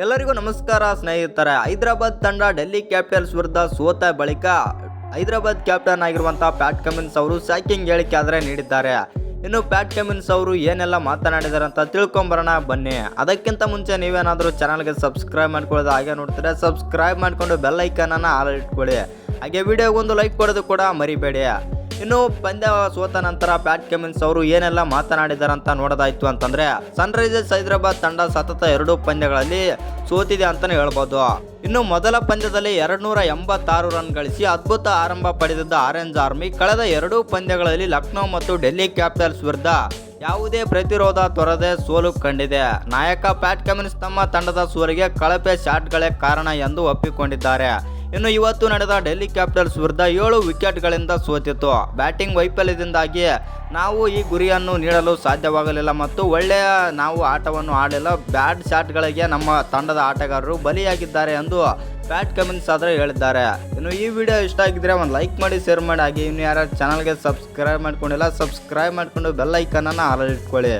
ಎಲ್ಲರಿಗೂ ನಮಸ್ಕಾರ, ಸ್ನೇಹಿತರೆ. ಹೈದರಾಬಾದ್ ತಂಡ ಡೆಲ್ಲಿ ಕ್ಯಾಪಿಟಲ್ಸ್ ವಿರುದ್ಧ ಸೋತ ಬಳಿಕ ಹೈದರಾಬಾದ್ ಕ್ಯಾಪ್ಟನ್ ಆಗಿರುವಂತಹ ಪ್ಯಾಟ್ ಕಮಿನ್ಸ್ ಅವರು ಸ್ಯಾಕಿಂಗ್ ಹೇಳಿಕೆ ಆದರೆ ನೀಡಿದ್ದಾರೆ. ಇನ್ನು ಪ್ಯಾಟ್ ಕಮಿನ್ಸ್ ಅವರು ಏನೆಲ್ಲ ಮಾತನಾಡಿದ್ದಾರೆ ಅಂತ ತಿಳ್ಕೊಂಬರೋಣ, ಬನ್ನಿ. ಅದಕ್ಕಿಂತ ಮುಂಚೆ ನೀವೇನಾದರೂ ಚಾನಲ್ಗೆ ಸಬ್ಸ್ಕ್ರೈಬ್ ಮಾಡ್ಕೊಳ್ಳೋದು ಹಾಗೆ ನೋಡ್ತಾರೆ ಸಬ್ಸ್ಕ್ರೈಬ್ ಮಾಡಿಕೊಂಡು ಬೆಲ್ ಐಕನನ್ನು ಆಲ್ ಇಟ್ಕೊಳ್ಳಿ. ಹಾಗೆ ವಿಡಿಯೋಗೊಂದು ಲೈಕ್ ಕೊಡೋದು ಕೂಡ ಮರಿಬೇಡಿ. ಇನ್ನು ಪಂದ್ಯ ಸೋತ ನಂತರ ಪ್ಯಾಟ್ ಕಮಿನ್ಸ್ ಅವರು ಏನೆಲ್ಲ ಮಾತನಾಡಿದಾರಂತ ನೋಡೋದಾಯ್ತು ಅಂತಂದ್ರೆ ಸನ್ರೈಸರ್ಸ್ ಹೈದರಾಬಾದ್ ತಂಡ ಸತತ ಎರಡು ಪಂದ್ಯಗಳಲ್ಲಿ ಸೋತಿದೆ ಅಂತಾನೆ ಹೇಳ್ಬೋದು. ಇನ್ನು ಮೊದಲ ಪಂದ್ಯದಲ್ಲಿ ಎರಡ್ನೂರ ಎಂಬತ್ತಾರು ರನ್ ಗಳಿಸಿ ಅದ್ಭುತ ಆರಂಭ ಪಡೆದಿದ್ದ ಆರೆಂಜ್ ಆರ್ಮಿ ಕಳೆದ ಎರಡೂ ಪಂದ್ಯಗಳಲ್ಲಿ ಲಕ್ನೋ ಮತ್ತು ಡೆಲ್ಲಿ ಕ್ಯಾಪಿಟಲ್ಸ್ ವಿರುದ್ಧ ಯಾವುದೇ ಪ್ರತಿರೋಧ ತೊರದೆ ಸೋಲು ಕಂಡಿದೆ. ನಾಯಕ ಪ್ಯಾಟ್ ಕಮಿನ್ಸ್ ತಮ್ಮ ತಂಡದ ಸೋಲಿಗೆ ಕಳಪೆ ಶಾಟ್ಗಳೇ ಕಾರಣ ಎಂದು ಒಪ್ಪಿಕೊಂಡಿದ್ದಾರೆ. ಇನ್ನು ಇವತ್ತು ನಡೆದ ಡೆಲ್ಲಿ ಕ್ಯಾಪಿಟಲ್ಸ್ ವಿರುದ್ಧ ಏಳು ವಿಕೆಟ್ಗಳಿಂದ ಸೋತಿತ್ತು. ಬ್ಯಾಟಿಂಗ್ ವೈಫಲ್ಯದಿಂದಾಗಿ ನಾವು ಈ ಗುರಿಯನ್ನು ನೀಡಲು ಸಾಧ್ಯವಾಗಲಿಲ್ಲ ಮತ್ತು ಒಳ್ಳೆಯ ನಾವು ಆಟವನ್ನು ಆಡಲಿಲ್ಲ. ಬ್ಯಾಡ್ ಶಾಟ್ಗಳಿಗೆ ನಮ್ಮ ತಂಡದ ಆಟಗಾರರು ಬಲಿಯಾಗಿದ್ದಾರೆ ಎಂದು ಪ್ಯಾಟ್ ಕಮಿನ್ಸ್ ಆದರೆ ಹೇಳಿದ್ದಾರೆ. ಇನ್ನು ಈ ವಿಡಿಯೋ ಇಷ್ಟ ಆಗಿದ್ರೆ ಒಂದು ಲೈಕ್ ಮಾಡಿ, ಶೇರ್ ಮಾಡಿ. ಹಾಗೆ ಇನ್ನು ಯಾರು ಚಾನಲ್ಗೆ ಸಬ್ಸ್ಕ್ರೈಬ್ ಮಾಡ್ಕೊಂಡಿಲ್ಲ, ಸಬ್ಸ್ಕ್ರೈಬ್ ಮಾಡಿಕೊಂಡು ಬೆಲ್ ಐಕನನ್ನು ಆಲ್ ಇಟ್ಕೊಳ್ಳಿ.